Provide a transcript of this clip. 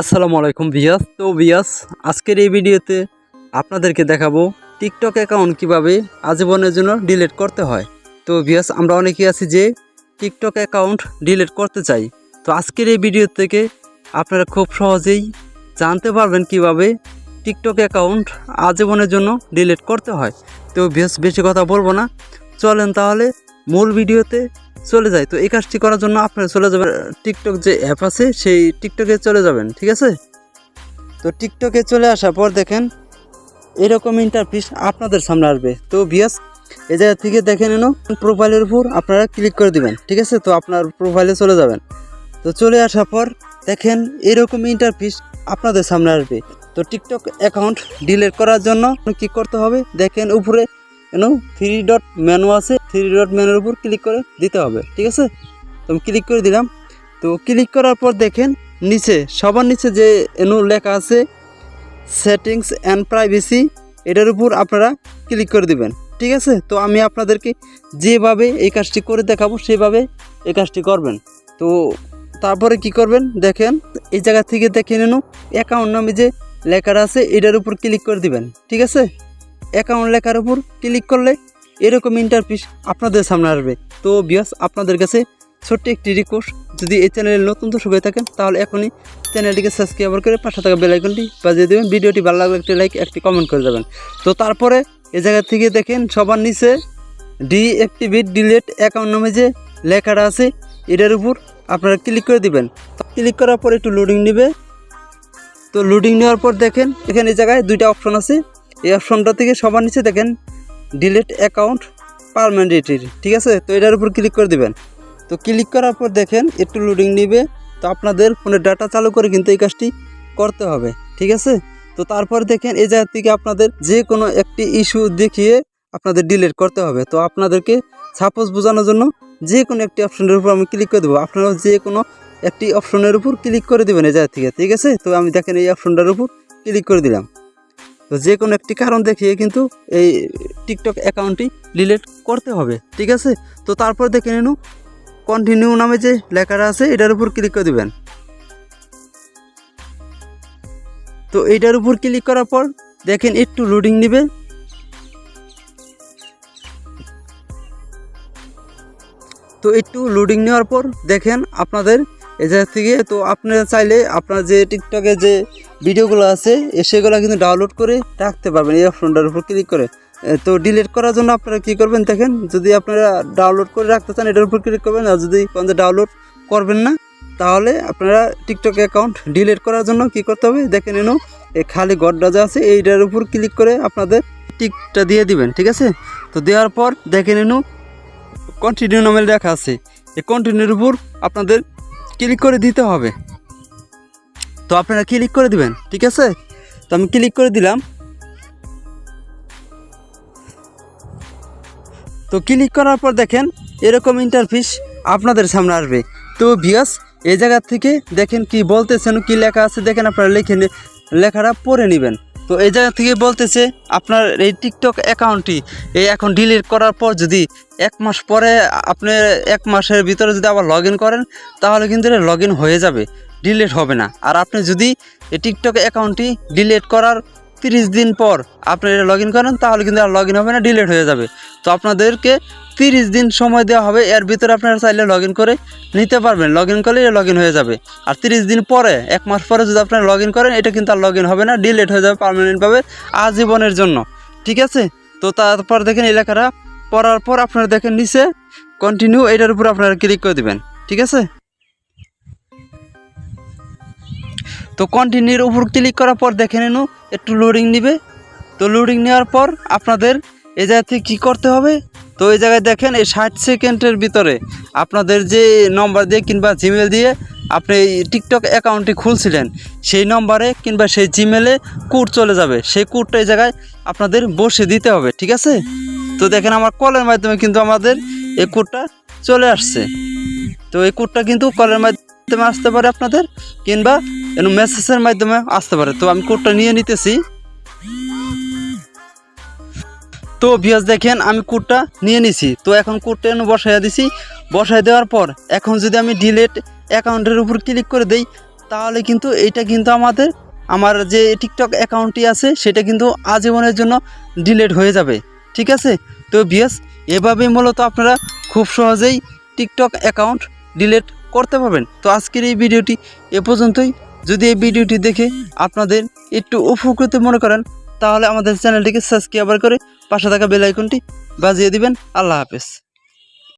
আসসালামু আলাইকুম ভিয়াস। তো ভিয়াস, আজকের এই ভিডিওতে আপনাদেরকে দেখাবো টিকটক অ্যাকাউন্ট কীভাবে আজীবনের জন্য ডিলিট করতে হয়। তো ভিয়াস, আমরা অনেকেই আছি যে টিকটক অ্যাকাউন্ট ডিলিট করতে চাই। তো আজকের এই ভিডিও থেকে আপনারা খুব সহজেই জানতে পারবেন কীভাবে টিকটক অ্যাকাউন্ট আজীবনের জন্য ডিলিট করতে হয়। তো ভিয়াস, বেশি কথা বলব না। চলেন তাহলে মূল ভিডিওতে চলে যায়। তো এই কাজটি করার জন্য আপনারা চলে যাবেন টিকটক যে অ্যাপ আছে, সেই টিকটকে চলে যাবেন, ঠিক আছে? তো টিকটকে চলে আসার পর দেখেন, এরকম ইন্টারফিস আপনাদের সামনে আসবে। তো ভিয়াস এ জায়গা থেকে দেখে নেন প্রোফাইলের উপর আপনারা ক্লিক করে দিবেন, ঠিক আছে? তো আপনার প্রোফাইলে চলে যাবেন। তো চলে আসার পর দেখেন, এরকম ইন্টারফিস আপনাদের সামনে আসবে। তো টিকটক অ্যাকাউন্ট ডিলিট করার জন্য কি করতে হবে? দেখেন উপরে কেন? থ্রি ডট মেনু আছে থ্রি ডট মেনুর উপর ক্লিক করে দিতে হবে, ঠিক আছে? তো আমি ক্লিক করে দিলাম। তো ক্লিক করার পর দেখেন, নিচে, সবার নিচে যে এনু লেখা আছে সেটিংস অ্যান্ড প্রাইভেসি এটার উপর আপনারা ক্লিক করে দিবেন, ঠিক আছে? তো আমি আপনাদেরকে যেভাবে এই কাজটি করে দেখাবো, সেভাবে এই কাজটি করবেন। তো তারপরে কি করবেন? দেখেন, এই জায়গা থেকে দেখে নেন অ্যাকাউন্ট নামে যে লেখাটা আছে, এটার উপর ক্লিক করে দিবেন, ঠিক আছে? অ্যাকাউন্ট লেখার উপর ক্লিক করলে এরকম ইন্টারফিস আপনাদের সামনে আসবে। তো বিয়াস আপনাদের কাছে ছোট্ট একটি রিকোয়েস্ট যদি এই চ্যানেলে নতুন দর্শক হয়ে থাকেন, তাহলে এখনই চ্যানেলটিকে সাবস্ক্রাইব করে পাশে থাকা বেল আইকনটি বাজিয়ে দেবেন। ভিডিওটি ভালো লাগলে একটি লাইক একটি কমেন্ট করে দেবেন। তো তারপরে এ জায়গা থেকে দেখেন, সবার নিচে ডিঅ্যাক্টিভেট ডিলেট অ্যাকাউন্ট নামে যে লেখাটা আছে, এটার উপর আপনারা ক্লিক করে দিবেন। ক্লিক করার পর একটু লোডিং নেবে। তো লোডিং নেওয়ার পর দেখেন, এখানে এই জায়গায় দুইটা অপশন আছে। এই অপশনটা থেকে সবার নিচে দেখেন ডিলিট অ্যাকাউন্ট পারমানেন্টের ঠিক আছে? তো এটার উপর ক্লিক করে দিবেন। তো ক্লিক করার পর দেখেন, একটু লোডিং নিবে, তো আপনাদের ফোনের ডাটা চালু করে কিন্তু এই কাজটি করতে হবে, ঠিক আছে? তো তারপর দেখেন, এই জায়গা থেকে আপনাদের যে কোনো একটি ইস্যু দেখিয়ে আপনাদের ডিলিট করতে হবে। তো আপনাদেরকে সাপোজ বোঝানোর জন্য যে কোনো একটি অপশনের উপর আমি ক্লিক করে দেবো। আপনারাও যে কোনো একটি অপশনের উপর ক্লিক করে দেবেন এই জায়গা থেকে, ঠিক আছে? তো আমি দেখেন এই অপশনটার উপর ক্লিক করে দিলাম। তো যে কোনো একটি কারণ দেখিয়ে কিন্তু এই টিকটক অ্যাকাউন্টটি ডিলিট করতে হবে, ঠিক আছে? তো তারপর দেখে নিন কন্টিনিউ নামে যে লেখাটা আছে, এটার উপর ক্লিক করে দিবেন। তো এইটার উপর ক্লিক করার পর দেখেন একটু লোডিং নেবে। তো একটু লোডিং নেওয়ার পর দেখেন আপনাদের এই জায়গা থেকে তো আপনারা চাইলে আপনার যে টিকটকে যে ভিডিওগুলো আছে সেগুলো কিন্তু ডাউনলোড করে রাখতে পারবেন, এই অপশনটার উপর ক্লিক করে। তো ডিলিট করার জন্য আপনারা কি করবেন দেখেন, যদি আপনারা ডাউনলোড করে রাখতে চান, এটার উপর ক্লিক করবেন, আর যদি কোন ডাউনলোড করবেন না, তাহলে আপনারা টিকটক অ্যাকাউন্ট ডিলিট করার জন্য কি করতে হবে, দেখে নিন, এই খালি গড্ডা যা আছে, এইটার উপর ক্লিক করে আপনাদের টিকটা দিয়ে দিবেন, ঠিক আছে? তো দেওয়ার পর দেখে নিন কন্টিনিউ নামে লেখা আছে, এই কন্টিনিউর উপর আপনাদের ক্লিক করে দিতে হবে। তো আপনারা ক্লিক করে দিবেন, ঠিক আছে? তো আমি ক্লিক করে দিলাম। তো ক্লিক করার পর দেখেন, এরকম ইন্টারফিস আপনাদের সামনে আসবে। তো ভিয়াস এই জায়গা থেকে দেখেন কি বলতেছেন, কি লেখা আছে, দেখেন আপনারা লিখে লেখাটা পড়ে নেবেন। তো এই জায়গা থেকে বলতেছে আপনার এই টিকটক অ্যাকাউন্টটি এই এখন ডিলিট করার পর যদি এক মাস পরে আপনি এক মাসের ভিতরে যদি আবার লগ করেন, তাহলে কিন্তু লগ হয়ে যাবে ডিলিট হবে না। আর আপনি যদি এই টিকটক অ্যাকাউন্টটি ডিলিট করার তিরিশ দিন পর আপনি এটা লগ ইন করেন, তাহলে কিন্তু আর লগ ইন হবে না ডিলিট হয়ে যাবে। তো আপনাদেরকে তিরিশ দিন সময় দেওয়া হবে, এর ভিতরে আপনারা চাইলে লগ ইন করে নিতে পারবেন। লগ ইন করলে লগ ইন হয়ে যাবে। আর তিরিশ দিন পরে, এক মাস পরে যদি আপনারা লগ ইন করেন, এটা কিন্তু আর লগ ইন হবে না ডিলিট হয়ে যাবে পারমানেন্টভাবে আজীবনের জন্য। ঠিক আছে? তো তারপর দেখেন লেখাটা পড়ার পর আপনারা দেখেন নিচে কন্টিনিউ এটার উপর আপনারা ক্লিক করে দেবেন। ঠিক আছে? তো কন্টিনিউর উপর ক্লিক করার পর দেখে নিন, একটু লোডিং নিবে। তো লোডিং নেওয়ার পর আপনাদের এই জায়গা থেকে কী করতে হবে? তো এই জায়গায় দেখেন এই ষাট সেকেন্ডের ভিতরে আপনাদের যে নম্বর দিয়ে কিংবা জিমেল দিয়ে আপনি টিকটক অ্যাকাউন্টটি খুলছিলেন, সেই নম্বরে কিংবা সেই জিমেলে কোড চলে যাবে। সেই কোডটা এই জায়গায় আপনাদের বসে দিতে হবে, ঠিক আছে? তো দেখেন আমার কলের মাধ্যমে কিন্তু আমাদের এই কোডটা চলে আসছে। তো এই কোডটা কিন্তু কলের মাধ্যমে আসতে পারে আপনাদের, কিংবা মেসেজের মাধ্যমে আসতে পারে। তো আমি কোডটা নিয়ে নিতেছি। তো ভিয়াস দেখেন, আমি কোডটা নিয়ে নিছি। তো এখন কোডটা এনে বসাইয়া দিছি। বসাই দেওয়ার পর, এখন যদি আমি ডিলেট অ্যাকাউন্টের উপর ক্লিক করে দেই, তাহলে কিন্তু এইটা কিন্তু আমাদের, আমার যে টিকটক অ্যাকাউন্টটি আছে, সেটা কিন্তু আজীবনের জন্য ডিলেট হয়ে যাবে। ঠিক আছে? তো বিয়াস এভাবেই মূলত আপনারা খুব সহজেই টিকটক অ্যাকাউন্ট ডিলেট করতে পারবেন। তো আজকের এই ভিডিওটি এ পর্যন্তই। যদি এই ভিডিওটি দেখে আপনাদের একটু উপকৃত মনে করেন, তাহলে আমাদের চ্যানেলটিকে সাবস্ক্রাইবার করে পাশে থাকা বেল আইকনটি বাজিয়ে দিবেন। আল্লাহ হাফেজ।